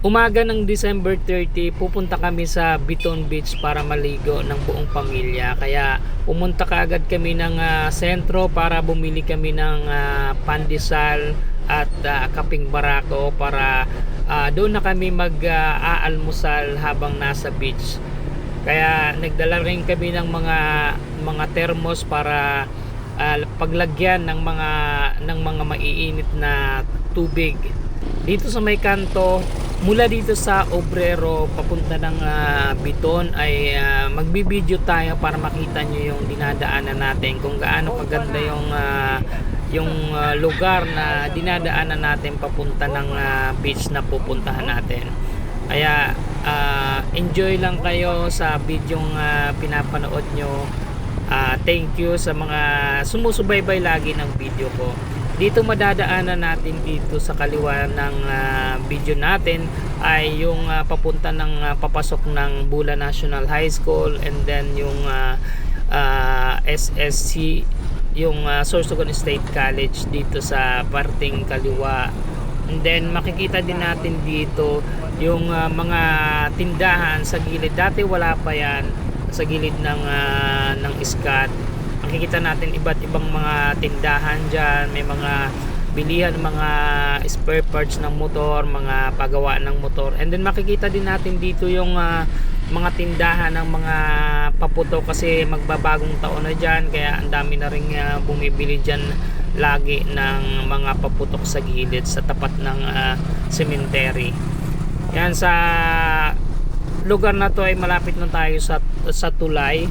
Umaga ng December 30, pupunta kami sa Biton Beach para maligo ng buong pamilya. Kaya pumunta kaagad kami ng ah, sentro para bumili kami ng ah, pandesal at ah, kaping barako para ah, doon na kami mag-aalmusal habang nasa beach. Kaya nagdala rin kami ng mga mga thermos para ah, paglagyan ng mga ng mga maiinit na tubig. Dito sa may kanto, mula dito sa Obrero papunta ng ah, Biton ay ah, magbibideo tayo para makita nyo yung dinadaanan natin kung gaano kaganda yung ah, yung ah, lugar na dinadaanan natin papunta ng ah, beach na pupuntahan natin. Kaya ah, enjoy lang kayo sa video uh, pinapanood nyo. Ah, thank you sa mga sumusubaybay lagi ng video ko. Dito madadaanan natin dito sa kaliwa ng ah, video natin ay yung ah, papunta ng ah, papasok ng Bula National High School and then yung ah, ah, SSC yung uh, Sorsogon State College dito sa parting kaliwa. And then makikita din natin dito yung ah, mga tindahan. Sa gilid dati wala pa yan. Sa gilid ng ah, ng iskat makikita natin iba't ibang mga tindahan dyan. May mga bilihan mga spare parts ng motor mga pagawa ng motor. And then makikita din natin dito yung ah, mga tindahan ng mga paputo kasi magbabagong taon na dyan. Kaya ang dami na rin ah, bumibili dyan lagi ng mga paputok sa gilid sa tapat ng ah, cemetery. Yan sa lugar na to ay malapit na tayo sa sa tulay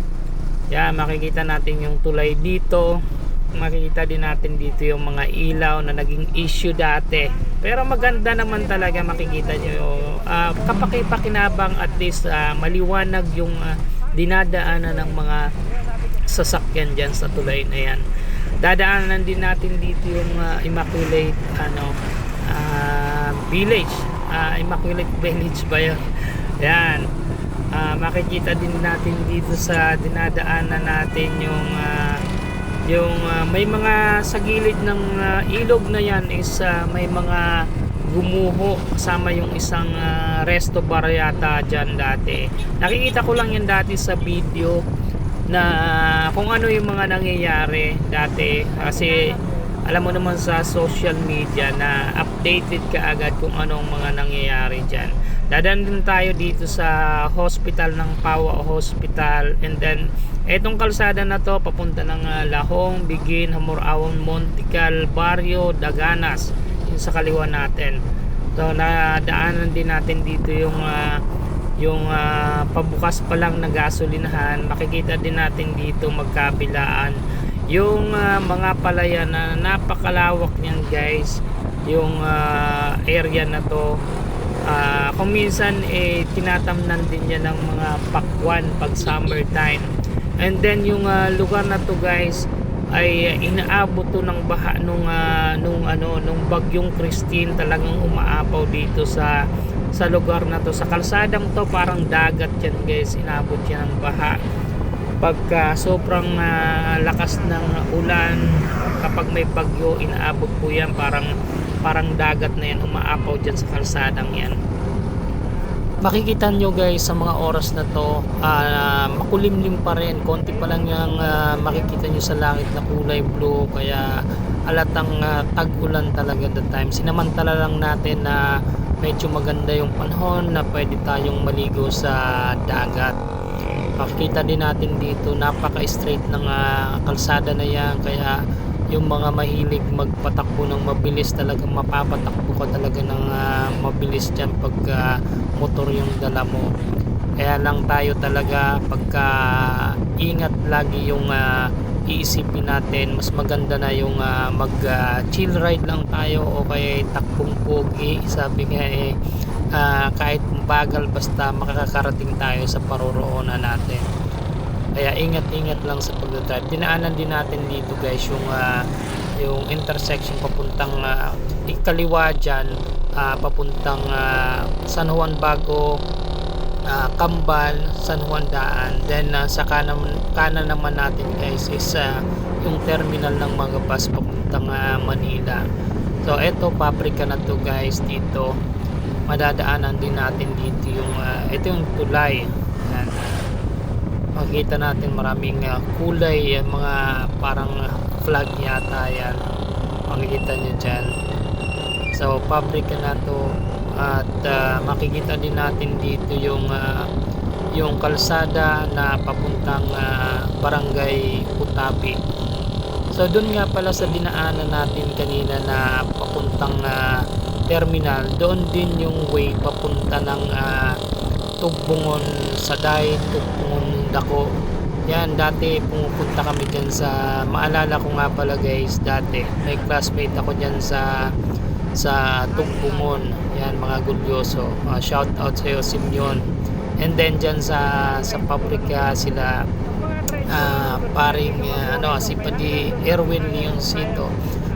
yan makikita natin yung tulay dito. Makikita din natin dito yung mga ilaw na naging issue dati. Pero maganda naman talaga makikita nyo uh, kapakipakinabang at least ah, maliwanag yung ah, dinadaanan ng mga sasakyan dyan sa tulay na yan. Dadaanan din natin dito yung ah, Immaculate ano ah, Village. Ah, Immaculate Village ba yun? Yan Ah, makikita din natin dito sa dinadaanan natin yung ah, yung ah, may mga sa gilid ng ah, ilog na yan is ah, may mga gumuho kasama yung isang ah, resto bar yata dyan dati. Nakikita ko lang yan dati sa video na ah, kung ano yung mga nangyayari dati. Kasi alam mo naman sa social media na updated ka agad kung anong mga nangyayari dyan Dadan din tayo dito sa hospital ng Pawa Hospital. And then etong kalsada na to papunta ng ah, Lahong, Bigin, Hamorawon, Montical, Barrio, Daganas yung sa kaliwa natin. So nadaanan din natin dito yung ah, yung ah, pabukas pa lang na gasolinahan. Makikita din natin dito magkabilaan. Yung ah, mga palayan na napakalawak niyan guys yung ah, area na to Ah, kung minsan eh tinatamnan din niya ng mga pakwan pag summertime. And then yung ah, lugar na to guys ay inaabot to ng baha nung ah, nung ano nung bagyong Christine. Talagang umaapaw dito sa sa lugar na to. Sa kalsadang to parang dagat yan guys. Inabot yan ng baha. Pagka sobrang ah, lakas ng ulan kapag may bagyo inaabot po yan. Parang parang dagat na yan umaapaw dyan sa kalsadang yan. Makikita nyo guys sa mga oras na to ah, makulimlim pa rin. Konti pa lang yung ah, makikita nyo sa langit na kulay blue. Kaya alatang ah, tag-ulan talaga the time. Sinamantala lang natin na medyo maganda yung panahon na pwede tayong maligo sa dagat. Makikita din natin dito napaka straight ng ah, kalsada na yan. Kaya yung mga mahilig magpatakbo ng mabilis talagang mapapatakbo ka talaga ng ah, mabilis dyan pag ah, motor yung dala mo. Kaya lang tayo talaga pagka ingat lagi yung ah, iisipin natin mas maganda na yung ah, mag ah, chill ride lang tayo o kaya takbong pogi. Sabi nga eh ah, kahit bagal basta makakarating tayo sa paroroonan natin kaya ingat-ingat lang sa pagdadrive. Dinaanan din natin dito guys yung ah, yung intersection papuntang uh, ikaliwa dyan ah, papuntang ah, San Juan Bago ah, Kambal, San Juan Daan. Then ah, sa kanan, kanan naman natin guys is ah, yung terminal ng mga bus papuntang ah, Manila. So eto paprika na to guys dito. madadaanan din natin dito yung ah, ito yung tulay makikita natin maraming ah, kulay ah, mga parang flag yata yan. Makikita nyo dyan. So pabrika na to at ah, makikita din natin dito yung ah, yung kalsada na papuntang ah, barangay Putabi. So doon nga pala sa dinaanan natin kanina na papuntang ah, terminal, doon din yung way papunta ng ah, Tugbungon Saday, Tugbungon Dako. Yan, dati pumupunta kami dyan sa, maalala ko nga pala guys, dati may classmate ako dyan sa sa Tugbungon. Yan, mga gulyoso. Ah, shout out sa iyo, Simeon. And then dyan sa sa pabrika sila ah paring ah, ano si Padi Erwin Leoncito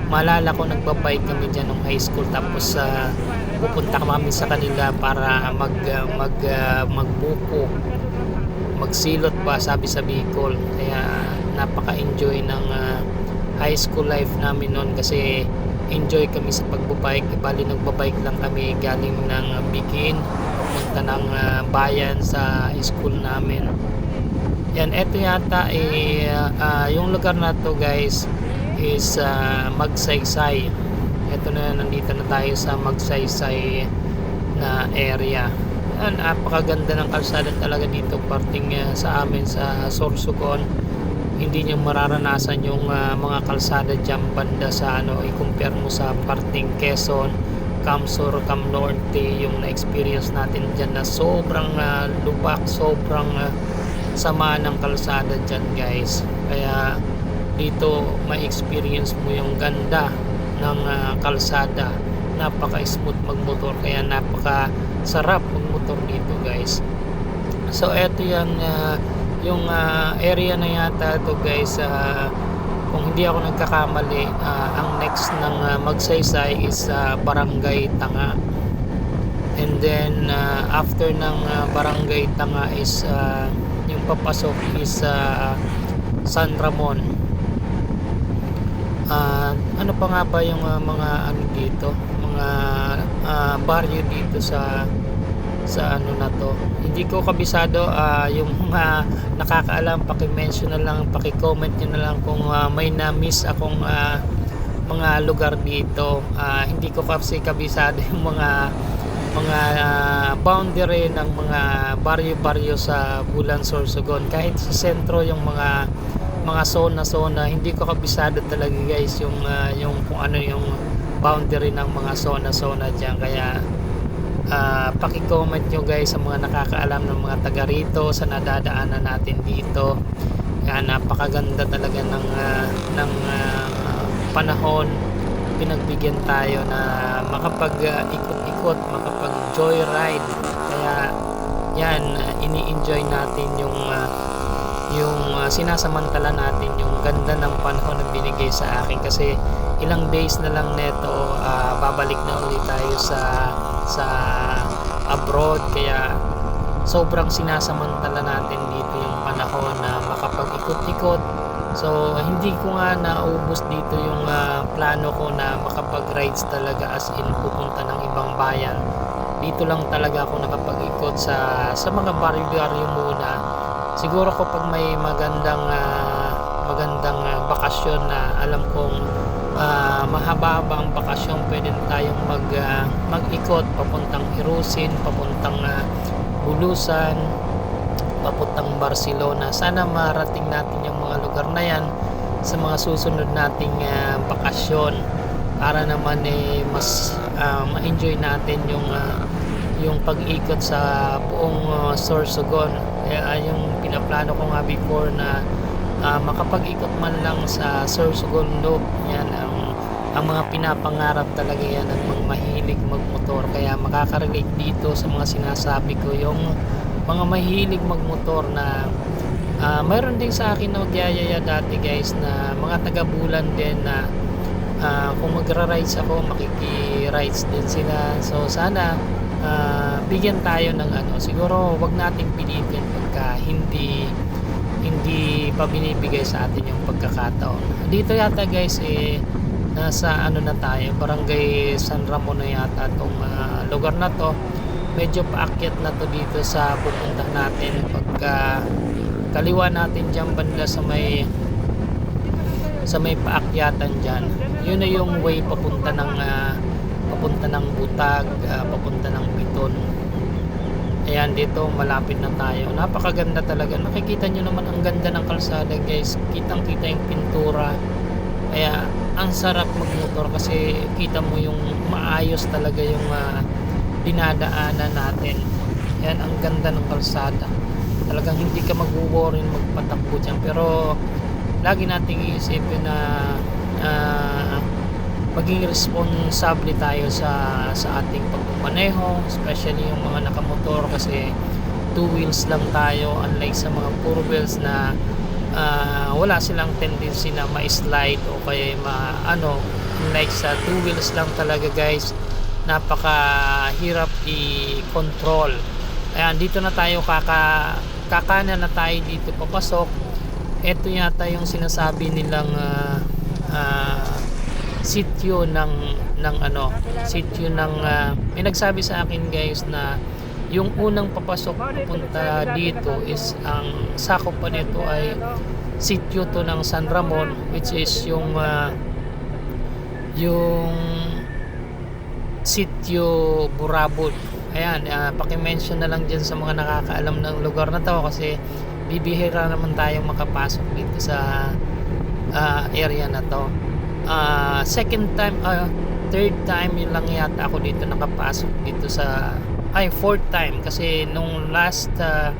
maalala ko nagbabike kami dyan nung high school tapos sa pupunta kami sa kanila para mag ah, mag ah, magbuko magsilot ba sabi sa Bicol kaya napaka-enjoy ng ah, high school life namin noon kasi enjoy kami sa pagbabike bali nagbabike lang kami galing ng Bikin punta ng ah, bayan sa school namin yan, eto yata eh, ah, yung lugar na to guys is ah, Magsaysay. Ito na, nandito na tayo sa Magsaysay na area. Yan, napakaganda ng kalsada talaga dito parting ah, sa amin sa Sorsogon. Hindi nyo mararanasan yung ah, mga kalsada dyan banda sa ano, i-compare mo sa parting Quezon, Camsor, Cam Norte, yung na-experience natin dyan na sobrang ah, lubak, sobrang ah, sama ng kalsada dyan guys kaya dito ma-experience mo yung ganda ng ah, kalsada napaka smooth magmotor kaya napaka sarap magmotor dito guys. So eto yan ah, yung ah, area na yata to guys ah, kung hindi ako nagkakamali ah, ang next ng ah, magsaysay is ah, barangay Tanga. And then ah, after ng ah, barangay Tanga is ah, yung papasok is ah, San Ramon. Ah, ano pa nga ba yung ah, mga ano dito mga ah, baryo dito sa sa ano na to. Hindi ko kabisado ah, yung mga nakakaalam paki-mention na lang paki-comment na lang kung ah, may na-miss akong ah, mga lugar dito. Ah, hindi ko kasi kabisado yung mga mga ah, boundary ng mga baryo-baryo sa Bulan Sorsogon. Kahit sa sentro yung mga mga zona-zona hindi ko kabisado talaga guys yung ah, yung kung ano yung boundary ng mga zona-zona diyan kaya ah, paki-comment nyo guys sa mga nakakaalam ng mga taga rito sa nadadaanan natin dito. Kaya napakaganda talaga ng ah, ng ah, panahon. Pinagbigyan tayo na makapag-ikot-ikot makapag joyride. Kaya yan ah, ini-enjoy natin yung ah, yung ah, sinasamantala natin yung ganda ng panahon na binigay sa akin. Kasi ilang days na lang neto ah, babalik na ulit tayo sa sa abroad. Kaya sobrang sinasamantala natin dito yung panahon na makapag-ikot-ikot. So hindi ko nga naubos dito yung ah, plano ko na makapag-rides talaga as in pupunta ng ibang bayan. Dito lang talaga ako nakapag-ikot sa sa mga baryo-baryo muna. Siguro kapag may magandang ah, magandang ah, bakasyon na alam kong ah, mahaba-haba ang bakasyon pwede tayong mag, ah, mag-ikot papuntang Hirusin papuntang ah, Bulusan papuntang Barcelona sana marating natin yung mga lugar na yan sa mga susunod nating ah, bakasyon para naman eh mas ah, ma-enjoy natin yung ah, yung pag-ikot sa buong uh, Sorsogon. Kaya yung pinaplano ko nga before na ah, makapag-ikot man lang sa Sorsogon Loop. Yan ang ang mga pinapangarap talaga yan ng mga mahilig magmotor. Kaya makaka-relate dito sa mga sinasabi ko yung mga mahilig magmotor na ah, mayroon din sa akin na magyayaya dati guys na mga taga-bulan din na ah, kung magra-rides ako makiki-rides din sila so sana ah, bigyan tayo ng ano siguro wag nating pilitin pagka hindi hindi pa binibigay sa atin yung pagkakataon dito yata guys eh nasa ano na tayo, barangay San Ramon na yata itong ah, lugar na to. Medyo paakyat na to dito sa pupunta natin pagka kaliwa natin dyan banda sa may sa may paakyatan dyan. Yun na yung way papunta ng ah, papunta ng Butag, ah, papunta ng Piton. Ayan, dito malapit na tayo. Napakaganda talaga. Nakikita nyo naman ang ganda ng kalsada guys. Kitang kita yung pintura. Kaya ang sarap magmotor kasi kita mo yung maayos talaga yung ah, dinadaanan natin. Yan ang ganda ng kalsada. Talagang hindi ka mag-worry magpatakbo dyan. Pero lagi nating iisipin na ah, maging responsable tayo sa sa ating pagmamaneho, especially yung mga nakamotor kasi two wheels lang tayo unlike sa mga four wheels na ah, wala silang tendency na ma-slide o kaya ma ano unlike sa two wheels lang talaga guys napakahirap i-control. Ayan dito na tayo kaka kakana na tayo dito papasok. Ito yata yung sinasabi nilang ah, ah, sityo ng ng ano sityo ng ah, may nagsabi sa akin guys na yung unang papasok pupunta dito is ang sakop pa nito ay sityo to ng San Ramon which is yung ah, yung sityo Burabod ayan uh, pakimension na lang dyan sa mga nakakaalam ng lugar na to kasi bibihira naman tayong makapasok dito sa ah, area na to Ah, second time ah, third time yun lang yata ako dito nakapasok dito sa ay fourth time. Kasi nung last ah,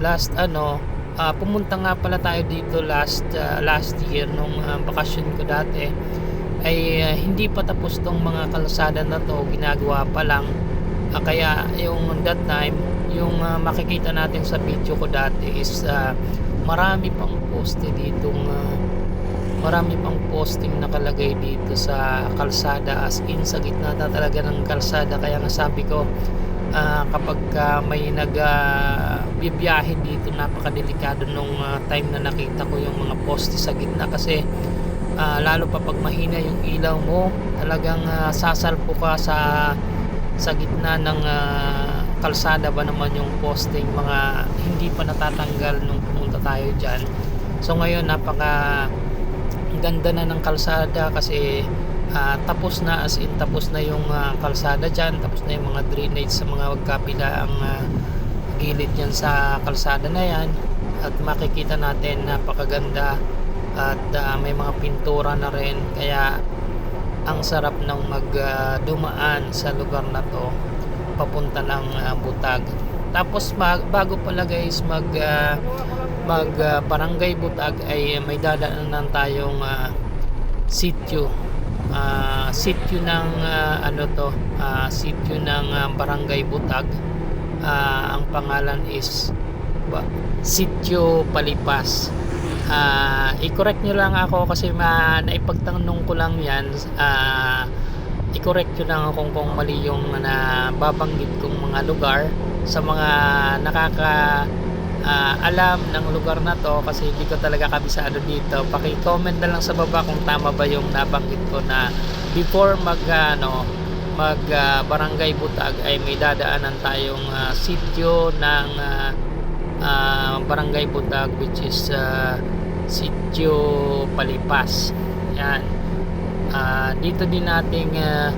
last ano ah, pumunta nga pala tayo dito last ah, last year nung ah, bakasyon ko dati ay ah, hindi pa tapos tong mga kalsada na to. Ginagawa pa lang. Ah, kaya yung that time yung ah, makikita natin sa video ko dati is ah, marami pang poste ditong ah, marami pang posting nakalagay dito sa kalsada as in sa gitna na talaga ng kalsada. Kaya nga sabi ko ah, kapag ka may nag ah, bibiyahe dito napakadelikado nung ah, time na nakita ko yung mga poste sa gitna. Kasi ah, lalo pa pag mahina yung ilaw mo talagang ah, sasalpo ka sa sa gitna ng ah, kalsada ba naman yung posting mga hindi pa natatanggal nung pumunta tayo dyan. So ngayon napaka ganda na ng kalsada kasi ah, tapos na as in tapos na yung ah, kalsada dyan. Tapos na yung mga drainage sa mga wagkapila ang ah, gilid yan sa kalsada na yan. At makikita natin napakaganda at ah, may mga pintura na rin. Kaya ang sarap ng magdumaan sa lugar na to papunta ng ah, Butag. Tapos mag, bago pala guys mag ah, mag ah, barangay Butag ay may dadaanan tayong ah, sityo. Ah, sityo ng ah, ano to? Ah, sityo ng ah, barangay Butag. Ah, ang pangalan is ba, Sityo Palipas. Ah, i-correct nyo lang ako kasi ma, naipagtanong ko lang yan. Ah, i-correct nyo lang ako kung mali yung na babanggit kong mga lugar. Sa mga nakaka ah, alam ng lugar na to kasi hindi ko talaga kabisado dito. Paki-comment na lang sa baba kung tama ba yung nabanggit ko na before mag ano mag ah, barangay Butag ay may dadaanan tayong ah, sityo ng ah, ah, barangay Butag which is ah, sityo Palipas. Yan. Ah, dito din nating ah,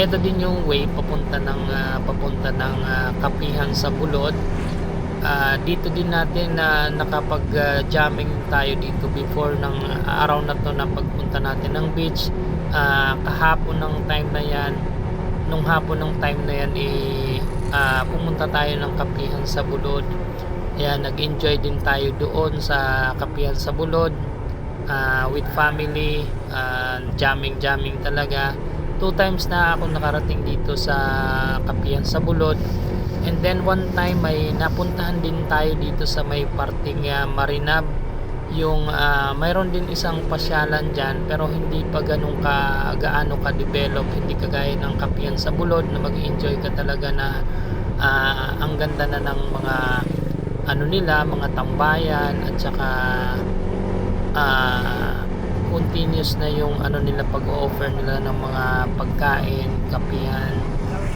ito din yung way papunta ng ah, papunta ng ah, Kapihan sa Bulod Ah, dito din natin na nakapag ah, jamming tayo dito before ng araw na to na pagpunta natin ng beach. Ah, kahapon ng time na yan nung hapon ng time na yan eh, ah, pumunta tayo ng Kapihan sa Bulod. Ayan, nag-enjoy din tayo doon sa Kapihan sa Bulod ah, with family ah, jamming jamming talaga. Two times na ako nakarating dito sa Kapihan sa Bulod and then one time may napuntahan din tayo dito sa may parting ah, Marinab yung ah, mayroon din isang pasyalan dyan pero hindi pa ganun ka gaano ka develop hindi kagaya ng Kapihan sa Bulod na mag enjoy ka talaga na ah, ang ganda na ng mga ano nila mga tambayan at saka ah continuous na yung ano nila pag-offer nila ng mga pagkain, kapihan,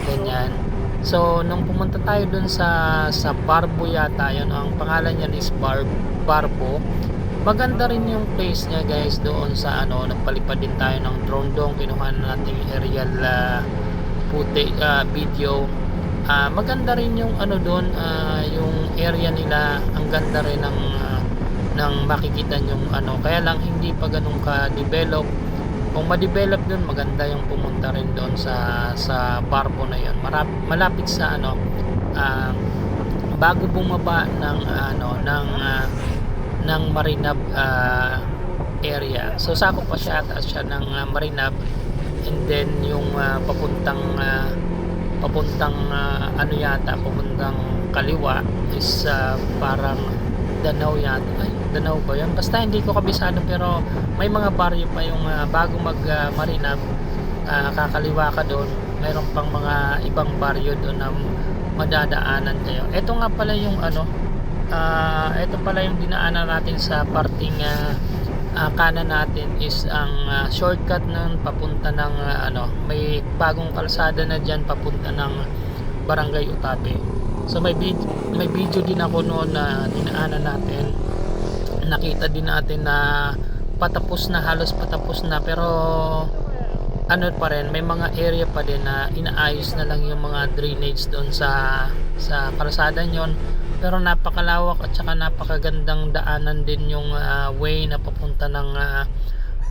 ganyan. So, nung pumunta tayo dun sa sa Barbo yata, yun ang pangalan niya is Bar Barbo. Maganda rin yung place niya guys doon sa ano, nagpalipad din tayo ng drone doon, kinuha na natin aerial uh, footage, ah, video. Ah, maganda rin yung ano doon, ah, yung area nila, ang ganda rin ng ah, ng makikita yung ano, kaya lang hindi pa ganun ka-develop. Kung ma-develop doon, maganda yung pumunta rin doon sa sa Barbo na yon. Marap, malapit sa ano, ah, bago bumaba ng ano ng ah, ng Marinab ah, area. So sakop pa siya at siya ng ah, Marinab and then yung ah, papuntang ah, papuntang ah, ano yata papuntang kaliwa is ah, parang Danau yata ay Danau ba yun? Basta hindi ko kabisado pero may mga baryo pa yung ah, bago mag ah, Marinab ah, kakaliwa ka doon mayroon pang mga ibang baryo doon na madadaanan kayo. Ito nga pala yung ano ah ito pala yung dinaanan natin sa parting ah, ah, kanan natin is ang ah, shortcut nun papunta ng ah, ano may bagong kalsada na dyan papunta ng barangay Utape so may may video din ako noon na dinaanan natin nakita din natin na patapos na halos patapos na. Pero ano pa rin may mga area pa din na inaayos na lang yung mga drainage doon sa sa kalsada nyon pero napakalawak at saka napakagandang daanan din yung ah, way na papunta ng ah,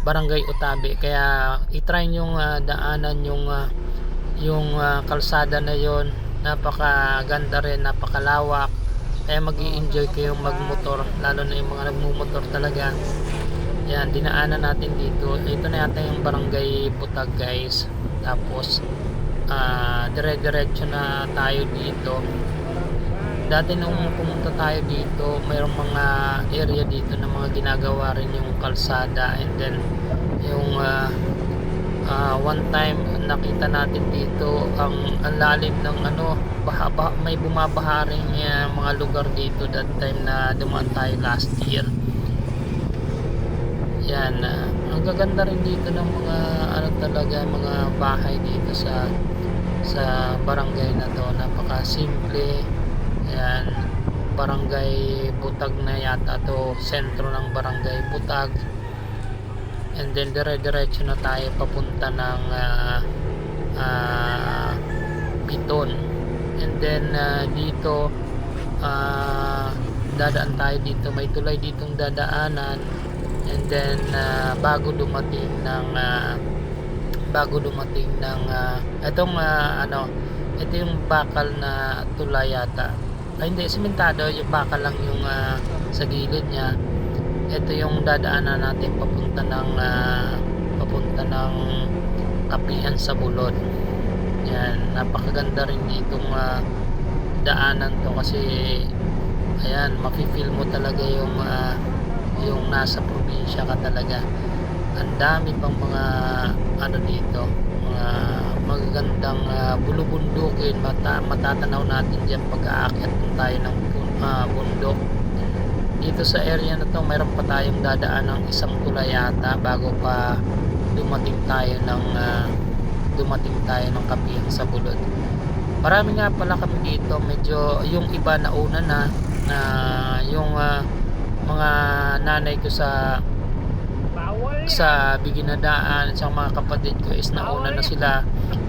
barangay Utabe kaya itry nyo uh, daanan yung ah, yung ah, kalsada na yon napakaganda rin napakalawak kaya mag enjoy kayong magmotor lalo na yung mga nagmumotor talaga. Yan dinaanan natin dito. Ito na yata yung barangay Putag guys. Tapos ah dire-diretso na tayo dito. Dati nung pumunta tayo dito mayroong mga area dito na mga ginagawa rin yung kalsada. And then yung ah, ah, one time nakita natin dito ang, ang lalim ng ano baha, baha, may bumabaha rin ah, mga lugar dito that time na dumaan tayo last year. Yan ah, ang gaganda rin dito ng mga ano talaga mga bahay dito sa sa barangay na to. Napaka simple yan barangay Butag na yata to sentro ng barangay Butag and then dire-diretso na tayo papunta ng ah, ah, Biton and then ah, dito ah, dadaan tayo dito. May tulay ditong dadaanan. And then ah, bago dumating ng ah, bago dumating ng ah, itong ah, ano ito yung bakal na tulay yata. Ay hindi simentado. Yung bakal lang yung ah, sa gilid niya ito yung dadaanan natin papunta ng ah, papunta ng kapihan sa bulod yan napakaganda rin ditong ah, daanan to kasi ayan mafe-feel mo talaga yung ah, yung nasa probinsya ka talaga. Ang dami pang mga ano dito mga magagandang uh, bulubundukin mata, matatanaw natin dyan pag aakyat tayo ng ah, bundok dito sa area na to mayroon pa tayong dadaan ng isang tulay yata bago pa dumating tayo ng ah, dumating tayo ng kapihan sa bulod. Marami nga pala kami dito. Medyo yung iba na una na na yung ah, mga nanay ko sa sa biginadaan sa mga kapatid ko is nauna na sila.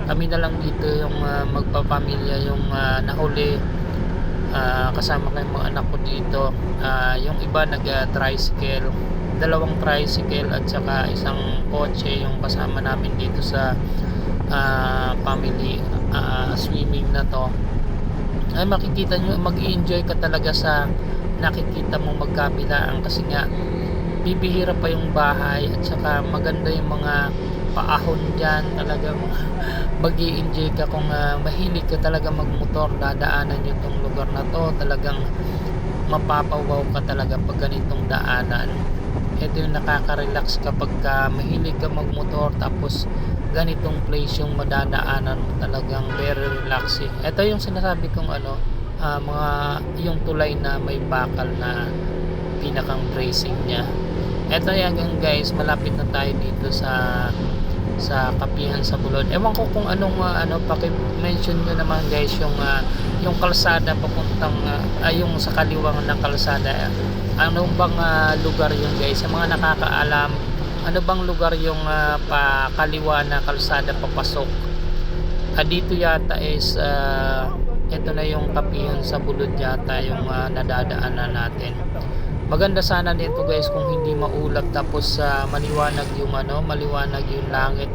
Kami na lang dito yung ah, magpapamilya yung ah, nahuli Ah, kasama ko yung mga anak ko dito. Ah, yung iba nag ah, tricycle dalawang tricycle at saka isang kotse yung kasama namin dito sa ah, family ah, swimming na to. Ay makikita nyo mag enjoy ka talaga sa nakikita mo magkabilaan kasi nga bibihira pa yung bahay at saka maganda yung mga paahon dyan talagang mag enjoy ka kung ah, mahilig ka talaga magmotor dadaanan nyo tong lugar na to talagang mapapawaw ka talaga pag ganitong daanan. Ito yung nakaka-relax kapag ka mahilig ka magmotor tapos ganitong place yung madadaanan mo talagang very relaxing. Ito yung sinasabi kong ano ah, mga yung tulay na may bakal na pinakang tracing niya. Eto yan guys, malapit na tayo dito sa sa kapihan sa Bulod. Ewan ko kung anong uh, ano paki-mention nyo naman guys yung uh, yung kalsada papuntang uh, ay yung sa kaliwang ng kalsada. Anong bang uh, lugar yun guys? Sa mga nakakaalam, ano bang lugar yung uh, pa kaliwa na kalsada papasok? Ah, dito yata is uh, ito na yung kapihan sa Bulod yata yung uh, nadadaanan natin maganda sana dito guys kung hindi maulap tapos uh, maliwanag yung ano maliwanag yung langit.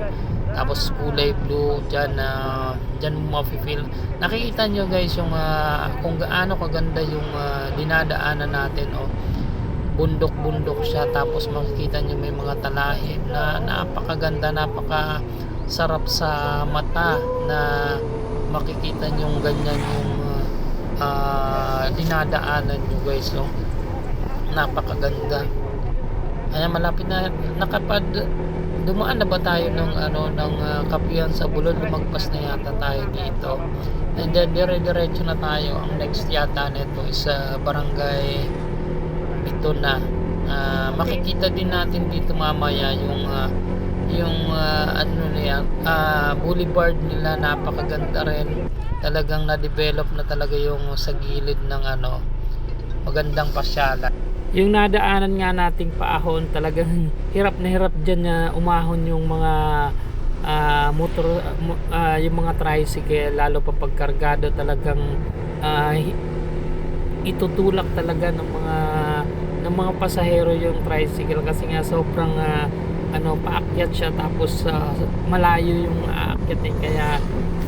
Tapos kulay blue dyan uh, dyan mo mafe-feel nakikita nyo guys yung uh, kung gaano kaganda yung uh, dinadaanan natin oh. Bundok bundok siya tapos makikita nyo may mga talahib na napakaganda napaka sarap sa mata na makikita nyo ganyan yung uh, dinadaanan nyo guys oh napakaganda. Ayan malapit na nakapad dumaan na ba tayo ng ano ng uh, kapiyan sa bulon lumagpas na yata tayo dito. And then dire diretso na tayo. Ang next yata nito is uh, barangay ito na. Uh, makikita din natin dito mamaya yung uh, yung uh, ano niya uh, boulevard nila. Napakaganda rin. Talagang na-develop na talaga yung sa gilid ng ano magandang pasyalan yung nadaanan nga nating paahon talagang hirap na hirap dyan na umahon yung mga uh, motor uh, yung mga tricycle lalo pa pagkargado talagang uh, itutulak talaga ng mga ng mga pasahero yung tricycle kasi nga sobrang uh, ano paakyat siya tapos uh, malayo yung aakyat eh. kaya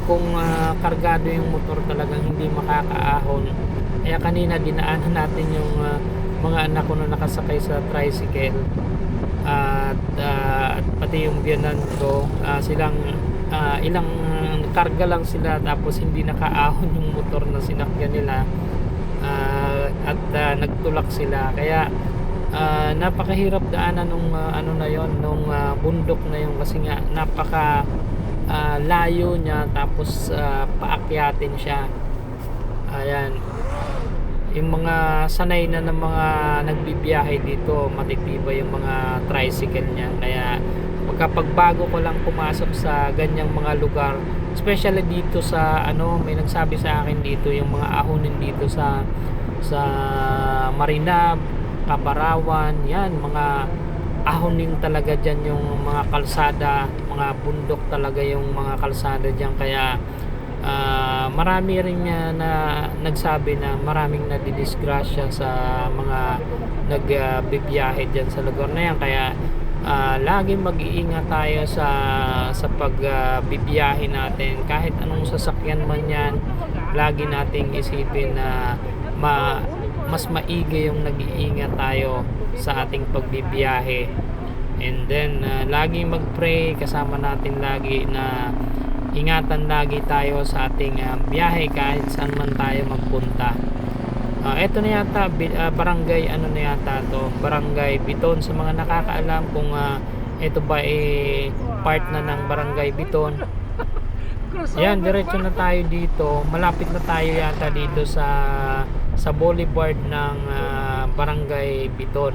kung uh, kargado yung motor talagang hindi makakaahon kaya kanina dinaanan natin yung uh, mga anak ko na nakasakay sa tricycle at, uh, at pati yung biyanan ko uh, silang uh, ilang karga lang sila tapos hindi nakaahon yung motor na sinakyan nila uh, at uh, nagtulak sila. Kaya uh, napakahirap daanan nung uh, ano na yon nung uh, bundok na yon kasi nga napaka uh, layo niya tapos uh, paakyatin siya. Ayan yung mga sanay na ng mga nagbibiyahe dito matitibay yung mga tricycle niya. Kaya pagkapagbago ko lang pumasok sa ganyang mga lugar. Especially dito sa ano may nagsabi sa akin dito yung mga ahonin dito sa sa Marinab Kabarawan yan mga ahonin talaga dyan yung mga kalsada mga bundok talaga yung mga kalsada dyan. Kaya uh, marami rin uh, na nagsabi na maraming nadidisgrasya sa mga nagbibiyahe uh, dyan sa lugar na yan. Kaya uh, laging mag-iingat tayo sa sa pagbibiyahe uh, natin. Kahit anong sasakyan man yan lagi nating isipin na ma, mas maigi yung nag-iingat tayo sa ating pagbibiyahe. And then uh, lagi mag-pray. Kasama natin lagi na ingatan lagi tayo sa ating uh, biyahe kahit saan man tayo magpunta. Uh, eto na yata uh, barangay ano na yata to? Barangay Biton. Sa mga nakakaalam kung uh, ito ba eh part na ng barangay Biton. Yan diretso na tayo dito. Malapit na tayo yata dito sa sa boulevard ng uh, barangay Biton.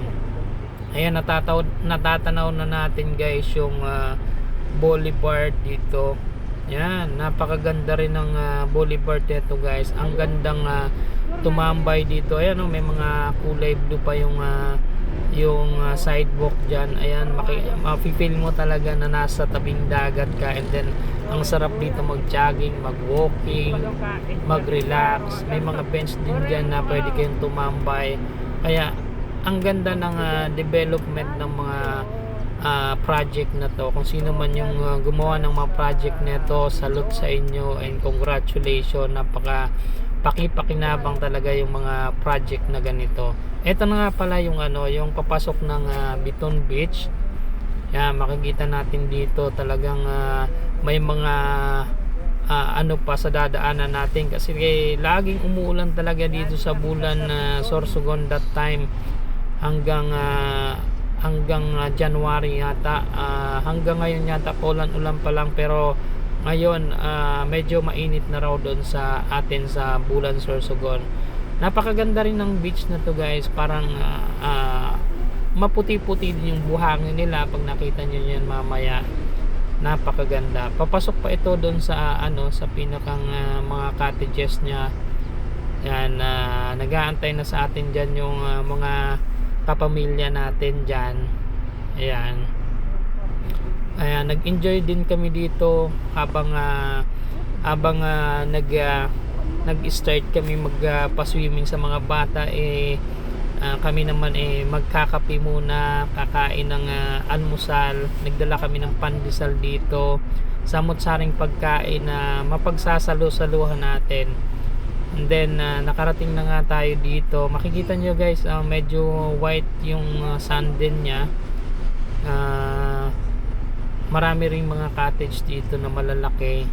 Ayan natataw, natatanaw na natin guys yung uh, boulevard dito yan, napakaganda rin ng uh, boulevard nito guys. Ang gandang uh, tumambay dito. Ayan oh, may mga kulay blue pa yung uh, yung uh, sidewalk diyan. Ayan, maki-feel mo talaga na nasa tabing dagat ka and then ang sarap dito mag-jogging, mag-walking, mag-relax. May mga bench din diyan na pwede kayong tumambay. Kaya ang ganda ng uh, development ng mga uh, project na to. Kung sino man yung uh, gumawa ng mga project nito salute sa inyo and congratulations. Napaka pakipakinabang talaga yung mga project na ganito. Ito na nga pala yung ano yung papasok ng uh, Biton Beach. Yan makikita natin dito talagang uh, may mga uh, ano pa sa dadaanan natin. Kasi eh, laging umuulan talaga dito sa bulan uh, Sorsogon that time. Hanggang uh, hanggang uh, January yata. Uh, hanggang ngayon yata ulan-ulan pa lang. Pero ngayon uh, medyo mainit na raw doon sa atin sa Bulan Sorsogon napakaganda rin ng beach na to guys. Parang uh, uh, maputi-puti din yung buhangin nila pag nakita nyo yan mamaya. Napakaganda. Papasok pa ito doon sa ano sa pinakang ah, mga cottages niya. Yan uh, nag-aantay na sa atin dyan yung ah, mga kapamilya natin dyan. Ayan. Ayan nag-enjoy din kami dito habang ah, habang ah, nag ah, nag-start kami magpa-swimming sa mga bata eh ah, kami naman eh magkakape muna kakain ng ah, almusal. Nagdala kami ng pandesal dito. Samot-saring pagkain na mapagsasalo-saluhan natin and then ah, nakarating na nga tayo dito. Makikita nyo guys ah, medyo white yung ah, sand din niya. Ah, marami ring mga cottage dito na malalaki